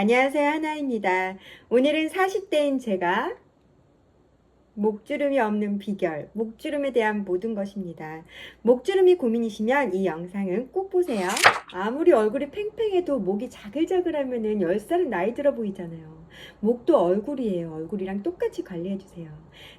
안녕하세요. 하나입니다. 오늘은 40대인 제가 목주름이 없는 비결, 목주름에 대한 모든 것입니다. 목주름이 고민이시면 이 영상은 꼭 보세요. 아무리 얼굴이 팽팽해도 목이 자글자글하면 은 10살은 나이 들어 보이잖아요. 목도 얼굴이에요. 얼굴이랑 똑같이 관리해주세요.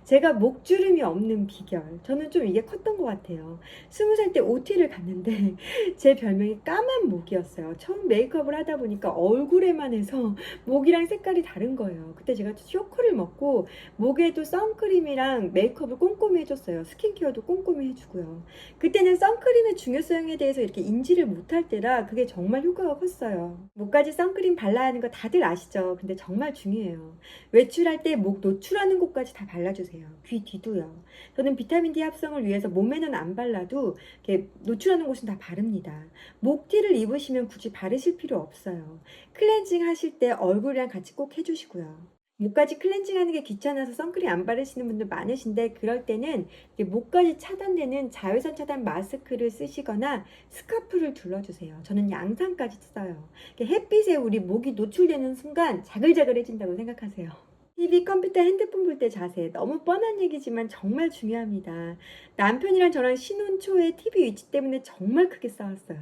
제가 목주름이 없는 비결, 저는 좀 이게 컸던 것 같아요. 20살 때 OT를 갔는데 제 별명이 까만 목이었어요. 처음 메이크업을 하다 보니까 얼굴에만 해서 목이랑 색깔이 다른 거예요. 그때 제가 쇼크를 먹고 목에도 선크림이랑 메이크업을 꼼꼼히 해줬어요. 스킨케어도 꼼꼼히 해주고요. 그때는 선크림의 중요성에 대해서 이렇게 인지를 못할 때라 그게 정말 효과가 컸어요. 목까지 선크림 발라야 하는 거 다들 아시죠? 근데 정말 중요해요. 외출할 때 목 노출하는 곳까지 다 발라주세요. 귀 뒤도요. 저는 비타민 D 합성을 위해서 몸에는 안 발라도 이렇게 노출하는 곳은 다 바릅니다. 목티를 입으시면 굳이 바르실 필요 없어요. 클렌징 하실 때 얼굴이랑 같이 꼭 해주시고요. 목까지 클렌징 하는 게 귀찮아서 선크림 안 바르시는 분들 많으신데 그럴 때는 목까지 차단되는 자외선 차단 마스크를 쓰시거나 스카프를 둘러주세요. 저는 양산까지 써요. 햇빛에 우리 목이 노출되는 순간 자글자글해진다고 생각하세요. TV, 컴퓨터, 핸드폰 볼 때 자세 너무 뻔한 얘기지만 정말 중요합니다. 남편이랑 저랑 신혼 초에 TV 위치 때문에 정말 크게 싸웠어요.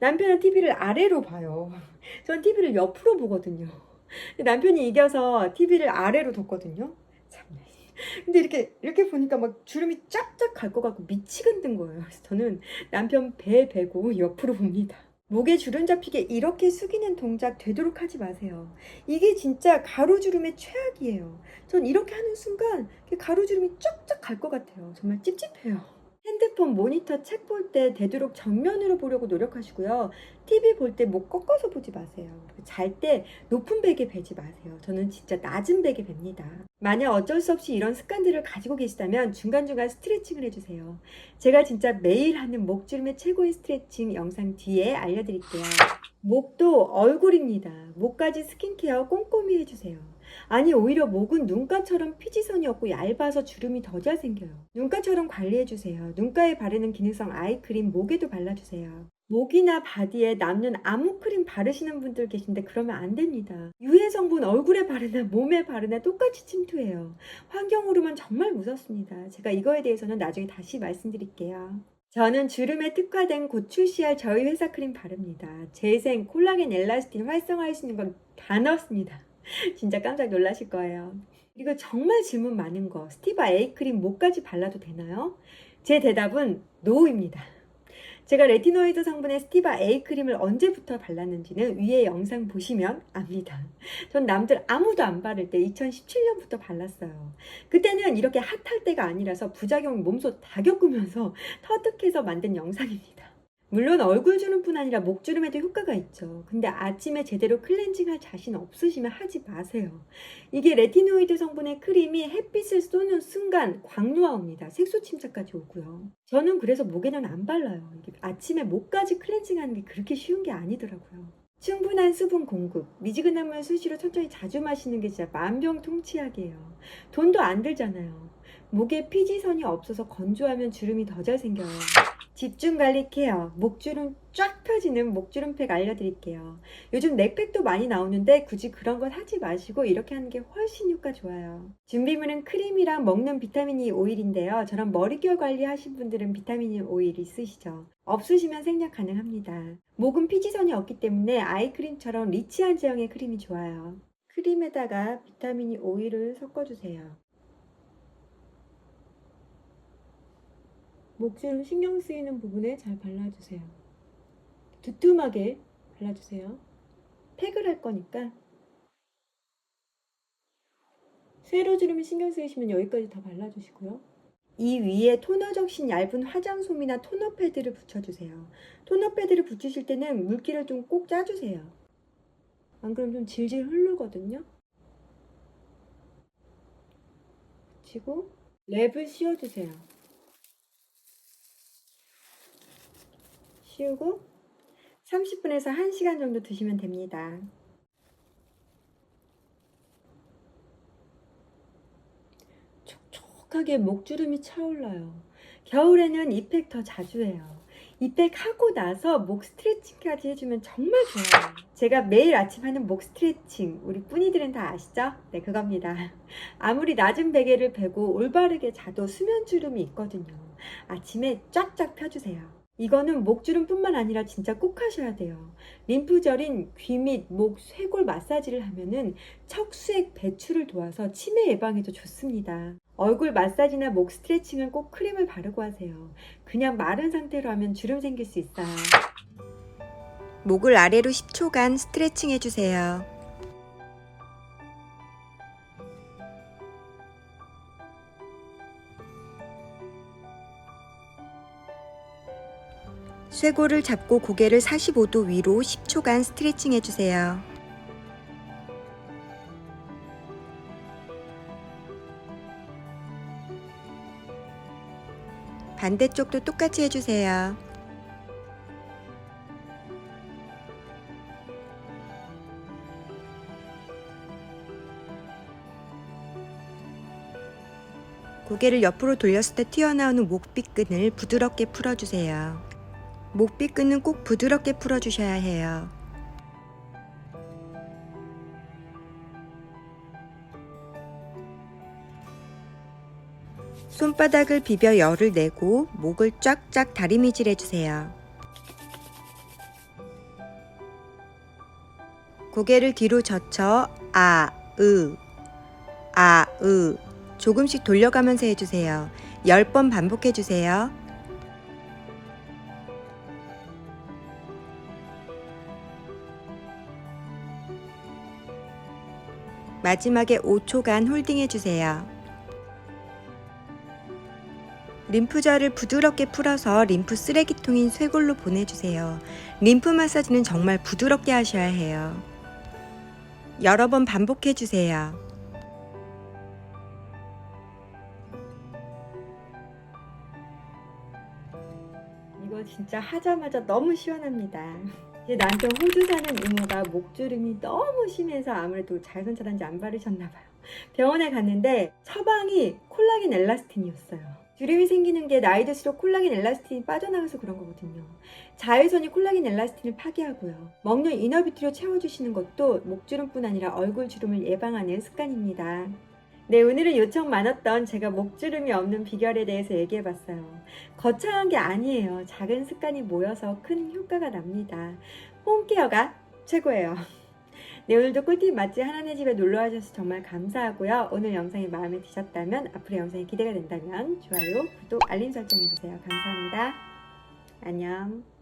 남편은 TV를 아래로 봐요. 전 TV를 옆으로 보거든요. 근데 남편이 이겨서 TV를 아래로 뒀거든요. 근데 이렇게 이렇게 보니까 막 주름이 쫙쫙 갈 것 같고 미치겠는 든 거예요. 그래서 저는 남편 배 베고 옆으로 봅니다. 목에 주름 잡히게 이렇게 숙이는 동작 되도록 하지 마세요. 이게 진짜 가루주름의 최악이에요. 전 이렇게 하는 순간 이렇게 가루주름이 쫙쫙 갈 것 같아요. 정말 찝찝해요. 핸드폰 모니터 책 볼 때 되도록 정면으로 보려고 노력하시고요. TV 볼 때 목 꺾어서 보지 마세요. 잘 때 높은 베개 베지 마세요. 저는 진짜 낮은 베개 뵙니다. 만약 어쩔 수 없이 이런 습관들을 가지고 계시다면 중간중간 스트레칭을 해주세요. 제가 진짜 매일 하는 목주름의 최고의 스트레칭 영상 뒤에 알려드릴게요. 목도 얼굴입니다. 목까지 스킨케어 꼼꼼히 해주세요. 아니 오히려 목은 눈가처럼 피지선이 없고 얇아서 주름이 더 잘 생겨요. 눈가처럼 관리해주세요. 눈가에 바르는 기능성 아이크림 목에도 발라주세요. 목이나 바디에 남는 아무 크림 바르시는 분들 계신데 그러면 안 됩니다. 유해 성분 얼굴에 바르나 몸에 바르나 똑같이 침투해요. 환경으로만 정말 무섭습니다. 제가 이거에 대해서는 나중에 다시 말씀드릴게요. 저는 주름에 특화된 고출 씨알 저희 회사 크림 바릅니다. 재생, 콜라겐, 엘라스틴 활성화할 수 있는 건 다 넣었습니다. 진짜 깜짝 놀라실 거예요. 그리고 정말 질문 많은 거, 스티바 A 크림 목까지 발라도 되나요? 제 대답은 노입니다. 제가 레티노이드 성분의 스티바 A 크림을 언제부터 발랐는지는 위에 영상 보시면 압니다. 전 남들 아무도 안 바를 때 2017년부터 발랐어요. 그때는 이렇게 핫할 때가 아니라서 부작용 몸소 다 겪으면서 터득해서 만든 영상입니다. 물론 얼굴 주름 뿐 아니라 목 주름에도 효과가 있죠. 근데 아침에 제대로 클렌징 할 자신 없으시면 하지 마세요. 이게 레티노이드 성분의 크림이 햇빛을 쏘는 순간 광노화 옵니다. 색소 침착까지 오고요. 저는 그래서 목에는 안 발라요. 아침에 목까지 클렌징 하는 게 그렇게 쉬운 게 아니더라고요. 충분한 수분 공급, 미지근한 물 수시로 천천히 자주 마시는 게 진짜 만병통치약이에요. 돈도 안 들잖아요. 목에 피지선이 없어서 건조하면 주름이 더 잘 생겨요. 집중 관리 케어, 목주름 쫙 펴지는 목주름팩 알려드릴게요. 요즘 넥팩도 많이 나오는데 굳이 그런 건 하지 마시고 이렇게 하는 게 훨씬 효과 좋아요. 준비물은 크림이랑 먹는 비타민 E 오일인데요. 저랑 머릿결 관리하신 분들은 비타민 E 오일 있으시죠? 없으시면 생략 가능합니다. 목은 피지선이 없기 때문에 아이크림처럼 리치한 제형의 크림이 좋아요. 크림에다가 비타민 E 오일을 섞어주세요. 목주름 신경 쓰이는 부분에 잘 발라주세요. 두툼하게 발라주세요. 팩을 할 거니까. 세로주름이 신경 쓰이시면 여기까지 다 발라주시고요. 이 위에 토너 적신 얇은 화장솜이나 토너 패드를 붙여주세요. 토너 패드를 붙이실 때는 물기를 좀 꼭 짜주세요. 안 그러면 좀 질질 흐르거든요. 붙이고 랩을 씌워주세요. 씌우고 30분에서 1시간 정도 두시면 됩니다. 촉촉하게 목주름이 차올라요. 겨울에는 이팩 더 자주 해요. 이백 하고 나서 목 스트레칭까지 해주면 정말 좋아요. 제가 매일 아침 하는 목 스트레칭 우리 뿌니들은 다 아시죠? 네 그겁니다. 아무리 낮은 베개를 베고 올바르게 자도 수면 주름이 있거든요. 아침에 쫙쫙 펴주세요. 이거는 목주름뿐만 아니라 진짜 꼭 하셔야 돼요. 림프절인 귀 및 목 쇄골 마사지를 하면은 척수액 배출을 도와서 치매 예방에도 좋습니다. 얼굴 마사지나 목 스트레칭은 꼭 크림을 바르고 하세요. 그냥 마른 상태로 하면 주름 생길 수 있어요. 목을 아래로 10초간 스트레칭 해주세요. 쇄골을 잡고 고개를 45도 위로 10초간 스트레칭 해주세요. 반대쪽도 똑같이 해주세요. 고개를 옆으로 돌렸을 때 튀어나오는 목빗끈을 부드럽게 풀어주세요. 목빗끈은 꼭 부드럽게 풀어주셔야 해요. 손바닥을 비벼 열을 내고 목을 쫙쫙 다리미질 해주세요. 고개를 뒤로 젖혀 아, 으, 아, 으 조금씩 돌려가면서 해주세요. 10번 반복해주세요. 마지막에 5초간 홀딩 해주세요. 림프절을 부드럽게 풀어서 림프 쓰레기통인 쇄골로 보내주세요. 림프 마사지는 정말 부드럽게 하셔야 해요. 여러 번 반복해주세요. 이거 진짜 하자마자 너무 시원합니다. 이제 남편 호주 사는 이모가 목주름이 너무 심해서 아무래도 자외선차단제 안 바르셨나봐요. 병원에 갔는데 처방이 콜라겐 엘라스틴이었어요. 주름이 생기는 게 나이 들수록 콜라겐 엘라스틴이 빠져나가서 그런 거거든요. 자외선이 콜라겐 엘라스틴을 파괴하고요. 먹는 이너비트로 채워주시는 것도 목주름뿐 아니라 얼굴 주름을 예방하는 습관입니다. 네, 오늘은 요청 많았던 제가 목주름이 없는 비결에 대해서 얘기해 봤어요. 거창한 게 아니에요. 작은 습관이 모여서 큰 효과가 납니다. 홈케어가 최고예요. 네, 오늘도 꿀팁 맛집 하나네 집에 놀러 와 주셔서 정말 감사하고요. 오늘 영상이 마음에 드셨다면, 앞으로 영상이 기대가 된다면, 좋아요, 구독, 알림 설정해주세요. 감사합니다. 안녕.